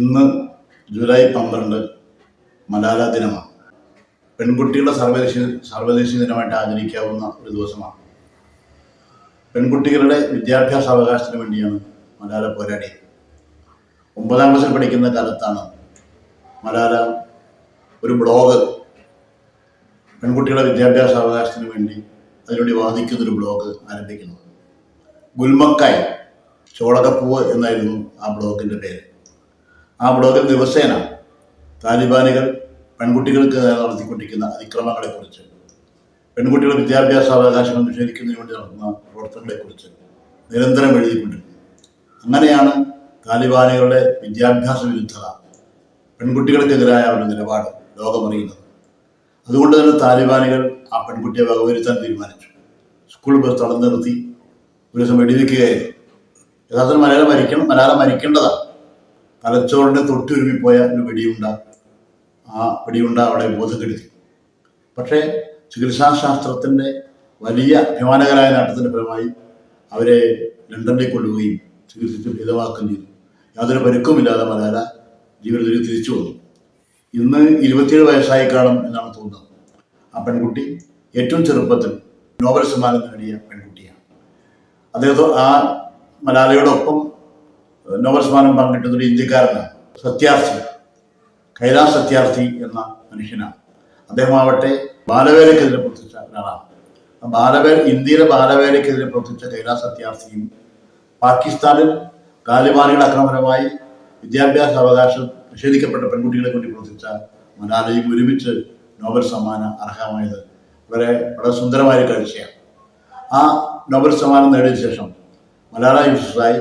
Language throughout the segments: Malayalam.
ഇന്ന് ജൂലൈ പന്ത്രണ്ട് മലാല ദിനമാണ്. പെൺകുട്ടികളുടെ സർവദേശീയ സർവദേശീയ ദിനമായിട്ട് ആചരിക്കാവുന്ന ഒരു ദിവസമാണ്. പെൺകുട്ടികളുടെ വിദ്യാഭ്യാസ അവകാശത്തിന് വേണ്ടിയാണ് മലാല പോരാടിയത് ഒമ്പതാം ക്ലാസ്സിൽ പഠിക്കുന്ന കാലത്താണ് മലാല ഒരു ബ്ലോഗ് പെൺകുട്ടികളുടെ വിദ്യാഭ്യാസ അവകാശത്തിന് വേണ്ടി അതിനുവേണ്ടി വാദിക്കുന്ന ഒരു ബ്ലോഗ് ആരംഭിക്കുന്നത്. ഗുൽമക്കായ് ചോളകപ്പൂവ് എന്നായിരുന്നു ആ ബ്ലോഗിന്റെ പേര്. ആ ബ്ലോഗിൽ ദിവസേന താലിബാനികൾ പെൺകുട്ടികൾക്ക് നടത്തിക്കൊണ്ടിരിക്കുന്ന അതിക്രമങ്ങളെക്കുറിച്ച് പെൺകുട്ടികളുടെ വിദ്യാഭ്യാസ അവകാശങ്ങൾ നിഷേധിക്കുന്നതിന് വേണ്ടി നടത്തുന്ന പ്രവർത്തനങ്ങളെക്കുറിച്ച് നിരന്തരം എഴുതിക്കൊണ്ടിരുന്നു അങ്ങനെയാണ് താലിബാനുകളുടെ വിദ്യാഭ്യാസ വിരുദ്ധത പെൺകുട്ടികൾക്കെതിരായ ഒരു നിലപാട് ലോകമറിയുന്നത്. അതുകൊണ്ട് തന്നെ താലിബാനുകൾ ആ പെൺകുട്ടിയെ വകവരുത്താൻ തീരുമാനിച്ചു. സ്കൂൾ ബസ് തടഞ്ഞു നിർത്തി ഒരു ദിവസം വെടിവെക്കുകയായിരുന്നു. യഥാർത്ഥത്തിൽ മലയാളം മരിക്കണം മലയാളം മരിക്കേണ്ടതാണ്. തലച്ചോറിന്റെ തൊട്ടുരുമിപ്പോയ ഒരു വെടിയുണ്ട ആ വെടിയുണ്ട അവിടെ ബോധം കെടുത്തി. പക്ഷേ ചികിത്സാശാസ്ത്രത്തിന്റെ വലിയ അഭിമാനകരായ നേട്ടത്തിന്റെ ഫലമായി അവരെ ലണ്ടനിലേക്ക് കൊണ്ടുപോയി ചികിത്സിച്ച് ഭേദമാക്കുകയും ചെയ്തു. യാതൊരു പരുക്കുമില്ലാതെ മലയാള ജീവിതത്തിൽ തിരിച്ചു വന്നു. ഇന്ന് ഇരുപത്തിയേഴ് വയസ്സായി കാണും എന്നാണ് തോന്നുന്നത്. ആ പെൺകുട്ടി ഏറ്റവും ചെറുപ്പത്തിൽ നോബൽ സമ്മാനം നേടിയ പെൺകുട്ടിയാണ്. അദ്ദേഹത്തെ ആ മലാലയോടൊപ്പം നോബൽ സമ്മാനം പങ്കിട്ടുന്ന ഒരു ഇന്ത്യക്കാരനാണ്. സത്യാർത്ഥി കൈലാസ് സത്യാർത്ഥി എന്ന മനുഷ്യനാണ്. അദ്ദേഹം ആവട്ടെ ബാലവേലക്കെതിരെ പ്രവർത്തിച്ച ഒരാളാണ്. ബാലവേ ഇന്ത്യയിലെ ബാലവേലക്കെതിരെ പ്രവർത്തിച്ച കൈലാസ് സത്യാർത്ഥിയും പാകിസ്ഥാനിൽ താലിബാനികൾ അക്രമപരമായി വിദ്യാഭ്യാസ അവകാശം നിഷേധിക്കപ്പെട്ട പെൺകുട്ടികളെ കൊണ്ട് പ്രവർത്തിച്ച മലാലയും ഒരുമിച്ച് നോബൽ സമ്മാനം അർഹമായത് വളരെ വളരെ സുന്ദരമായ കാഴ്ചയാണ്. ആ നോബൽ സമ്മാനം നേടിയ ശേഷം മലാല യൂസുഫായി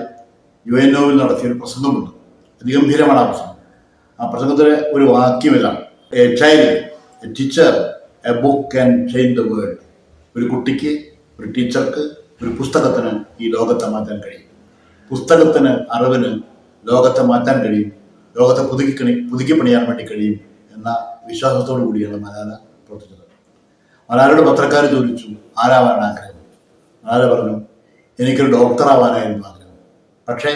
യു എൻ ഒവിൽ നടത്തിയ ഒരു പ്രസംഗമുണ്ട്. അതിഗംഭീരമാണ് ആ പ്രസംഗം. ആ പ്രസംഗത്തിലെ ഒരു വാക്യമില്ല a child a teacher a book can change the world ഒരു കുട്ടിക്ക് ഒരു ടീച്ചർക്ക് ഒരു പുസ്തകത്തിന് ഈ ലോകത്തെ മാറ്റാൻ കഴിയും. പുസ്തകത്തിന് അറിവിന് ലോകത്തെ മാറ്റാൻ കഴിയും. ലോകത്തെ പുതുക്കി പുതുക്കി പണിയാൻ വേണ്ടി കഴിയും എന്ന വിശ്വാസത്തോടു കൂടിയാണ് മലാല പ്രവർത്തിച്ചത്. മലാലയുടെ പത്രക്കാർ ചോദിച്ചു ആരാവാൻ ആഗ്രഹം? മലാല പറഞ്ഞു എനിക്കൊരു ഡോക്ടറാവാനായിരുന്നു പക്ഷേ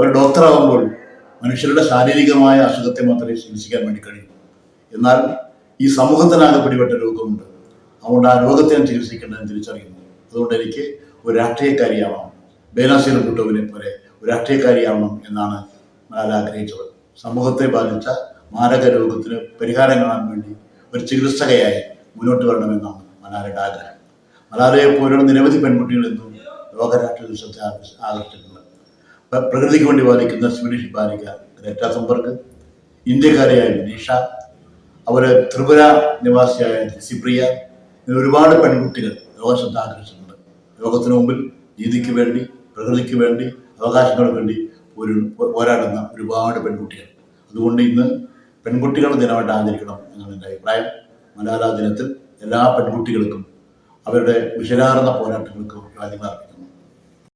ഒരു ഡോക്ടറാകുമ്പോൾ മനുഷ്യരുടെ ശാരീരികമായ അസുഖത്തെ മാത്രമേ ചികിത്സിക്കാൻ വേണ്ടി കഴിയൂ. എന്നാൽ ഈ സമൂഹത്തിനാകെ പിടിപെട്ട രോഗമുണ്ട്. അതുകൊണ്ട് ആ രോഗത്തെ ഞാൻ ചികിത്സിക്കേണ്ടതെന്ന് തിരിച്ചറിയുന്നു. അതുകൊണ്ട് എനിക്ക് ഒരു രാഷ്ട്രീയക്കാരിയാവണം. ബേനാസീർ ഭുട്ടോവിനെ പോലെ ഒരു രാഷ്ട്രീയക്കാരിയാവണം എന്നാണ് ഞാൻ ആഗ്രഹിച്ചത്. സമൂഹത്തെ ബാധിച്ച മാരക രോഗത്തിന് പരിഹാരം കാണാൻ വേണ്ടി ഒരു ചികിത്സകയായി മുന്നോട്ട് വരണമെന്നാണ് മലാലയുടെ ആഗ്രഹം. മലാലയെ പോലുള്ള നിരവധി പെൺകുട്ടികൾ ലോകരാഷ്ട്രീയ ദിവസത്തെ ആകർഷിക്കുന്നത് പ്രകൃതിക്ക് വേണ്ടി വാദിക്കുന്ന സ്വീഡിഷ് ബാലിക ഗ്രേറ്റ തുംബർഗ് ഇന്ത്യക്കാരിയായ വിനീഷ അതുപോലെ ത്രിപുര നിവാസിയായ സിപ്രിയ ഒരുപാട് പെൺകുട്ടികൾ ലോകശ്രദ്ധ ആകർഷിച്ചിട്ടുണ്ട്. ലോകത്തിന് മുമ്പിൽ നീതിക്ക് വേണ്ടി പ്രകൃതിക്ക് വേണ്ടി അവകാശങ്ങൾക്ക് വേണ്ടി ഒരു പോരാടുന്ന ഒരുപാട് പെൺകുട്ടികൾ. അതുകൊണ്ട് ഇന്ന് പെൺകുട്ടികളുടെ ദിനമായിട്ട് ആചരിക്കണം എന്നാണ് എന്റെ അഭിപ്രായം. മലയാള ദിനത്തിൽ എല്ലാ പെൺകുട്ടികൾക്കും അവരുടെ വിശലാർന്ന പോരാട്ടങ്ങൾക്കും രാജ്യങ്ങൾ അർപ്പിക്കുന്നു.